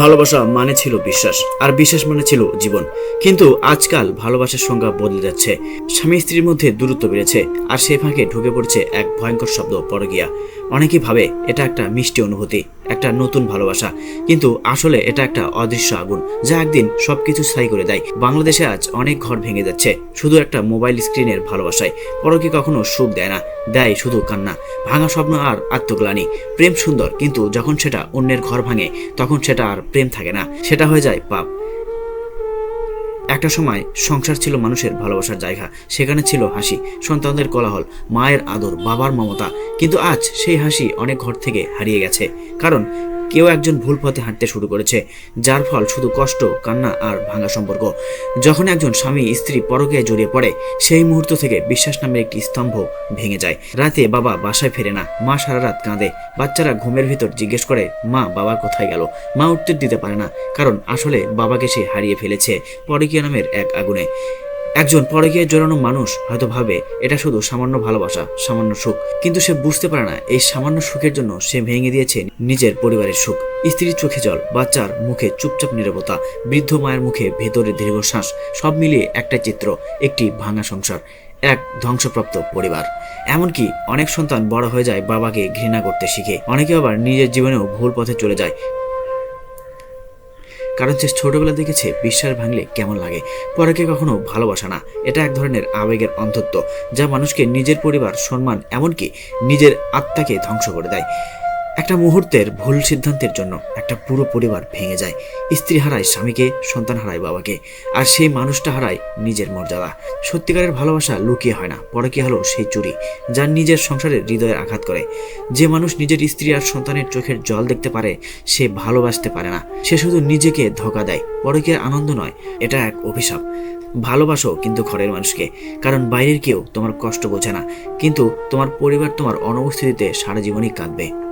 ভালোবাসা মানে ছিল বিশ্বাস, আর বিশ্বাস মানে ছিল জীবন। কিন্তু আজকাল ভালোবাসার সংজ্ঞা বদলে যাচ্ছে। স্বামী স্ত্রীর মধ্যে দূরত্ব বেড়েছে, আর সে ফাঁকে ঢুকে পড়ছে এক ভয়ঙ্কর শব্দ পরগিয়া অনেকেই ভাবে এটা একটা মিষ্টি অনুভূতি, একটা নতুন ভালোবাসা। কিন্তু আসলে এটা একটা অদৃশ্য আগুন, যা একদিন সবকিছু স্থায়ী করে দেয়। বাংলাদেশে আজ অনেক ঘর ভেঙে যাচ্ছে, শুধু একটা মোবাইল স্ক্রিনের ভালোবাসায়। পরকে কখনো সুখ দেয় না, দেয় শুধু কান্না। ভাঙা স্বপ্ন আর আত্মগ্লানি। প্রেম সুন্দর, কিন্তু যখন সেটা অন্যের ঘর ভাঙে, তখন সেটা আর প্রেম থাকে না, সেটা হয়ে যায় পাপ। একটা সময় সংসার ছিল মানুষের ভালোবাসার জায়গা, সেখানে ছিল হাসি, সন্তানদের কোলাহল, মায়ের আদর, বাবার মমতা। কিন্তু আজ সেই হাসি অনেক ঘর থেকে হারিয়ে গেছে। কারণ কেউ একজন ভুল পথে হাঁটতে শুরু করেছে, যার ফল শুধু কষ্ট, কান্না আর ভাঙা সম্পর্ক। যখন একজন স্বামী স্ত্রী পরকে জড়িয়ে পড়ে, সেই মুহূর্ত থেকে বিশ্বাস নামের একটি স্তম্ভ ভেঙে যায়। রাতে বাবা বাসায় ফেরে না, মা সারা রাত কাঁদে। বাচ্চারা ঘুমের ভিতর জিজ্ঞেস করে, মা, বাবা কোথায় গেল? মা উত্তর দিতে পারে না, কারণ আসলে বাবাকে সে হারিয়ে ফেলেছে, পরকীয়া নামের এক আগুনে। একজন পরকীয়া জড়ানো মানুষ হয়তো ভাবে, এটা শুধু সামান্য ভালোবাসা, সামান্য সুখ। কিন্তু সে বুঝতে পারে না, এই সামান্য সুখের জন্য সে ভেঙে দিয়েছে নিজের পরিবারের সুখ। স্ত্রীর চোখে জল, বাচ্চার মুখে চুপচাপ নীরবতা, বৃদ্ধ মায়ের মুখে ভেতরে দীর্ঘশ্বাস সব মিলিয়ে একটা চিত্র, একটি ভাঙা সংসার, এক ধ্বংসপ্রাপ্ত পরিবার। এমনকি অনেক সন্তান বড় হয়ে যায় বাবাকে ঘৃণা করতে শিখে, অনেকে আবার নিজের জীবনেও ভুল পথে চলে যায় কারণ সে ছোটবেলা দেখেছে, বিশ্বাস ভাঙলে কেমন লাগে? পরেকে কখনো ভালোবাসা না। এটা এক ধরনের আবেগের অন্ধত্ব, যা মানুষকে নিজের পরিবার, সম্মান, এমনকি নিজের আত্মাকে ধ্বংস করে দেয়। একটা মুহূর্তের ভুল সিদ্ধান্তের জন্য একটা পুরো পরিবার ভেঙে যায়। স্ত্রী হারায় স্বামীকে, সন্তান হারায় বাবাকে, আর সেই মানুষটা হারায় নিজের মর্যাদা। সত্যিকারের ভালোবাসা লুকিয়ে হয় না, পরে কি হলো সেই চুরি যার নিজের সংসারের হৃদয়ে আঘাত করে। যে মানুষ নিজের স্ত্রী আর সন্তানের চোখের জল দেখতে পারে, সে ভালোবাসতে পারে না। সে শুধু নিজেকে ধোকা দেয়, পরে কি আনন্দ নয়, এটা এক অভিশাপ। ভালোবাসো কিন্তু ঘরের মানুষকে, কারণ বাইরের কেউ তোমার কষ্ট বোঝে না, কিন্তু তোমার পরিবার তোমার অনুপস্থিতিতে সারা জীবনই কাঁদবে।